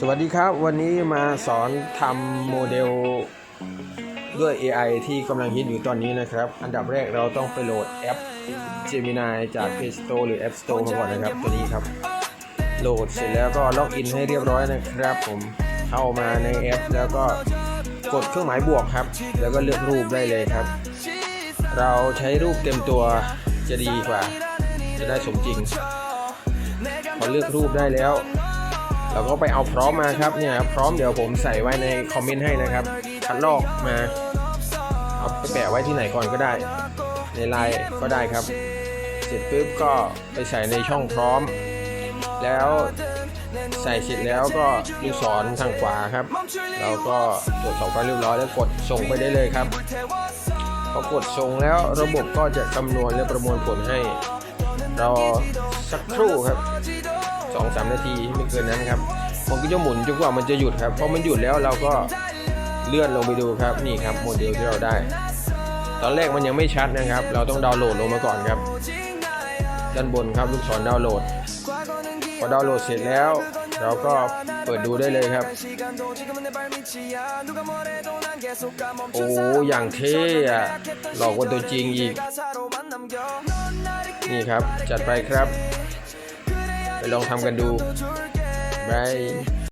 สวัสดีครับวันนี้มาสอนทำโมเดลด้วย AI ที่กำลังฮิตอยู่ตอนนี้นะครับ อันดับแรกเราต้องไปโหลดแอป Gemini จาก Play Store หรือ App Store มาก่อนนะครับ ตัวนี้ครับ โหลดเสร็จแล้วก็ล็อกอินให้เรียบร้อยนะครับ ผมเข้ามาในแอป แล้วก็กดเครื่องหมายบวกครับ แล้วก็เลือกรูปได้เลยครับ เราใช้รูปเต็มตัวจะดีกว่า จะได้สมจริงพอเลือกรูปได้แล้ว เราก็ไปเอาพร้อมมาครับเนี่ยพร้อมเดี๋ยวผมใส่ไว้ในคอมเมนต์ให้นะครับคัดลอกมาเอาไปแปะไว้ที่ไหนก่อนก็ได้ ในไลน์ก็ได้ครับ เสร็จปุ๊บก็ไปใส่ในช่องพร้อม แล้วใส่เสร็จแล้วก็ลูกศรทางขวาครับ เราก็ตรวจสอบไปเรียบร้อยแล้วกดส่งไปได้เลยครับพอกดส่งแล้วระบบก็จะคำนวณและประมวลผลให้ รอสักครู่ครับ สองสามนาทีไม่เกินนั้นครับมันก็จะหมุนจนกว่ามันจะหยุดครับพอมันหยุดแล้วเราก็เลื่อนลงไปดูครับนี่ครับโมเดลที่เราได้ ตอนแรกมันยังไม่ชัดนะครับ เราต้องดาวน์โหลดลงมาก่อนครับ ด้านบนครับลูกศรดาวน์โหลดพอดาวน์โหลดเสร็จแล้ว เราก็เปิดดูได้เลยครับ โอ้อย่างเท่อะหลอกกว่าตัวจริงอีก นี่ครับ จัดไปครับ ลองทำกันดูบาย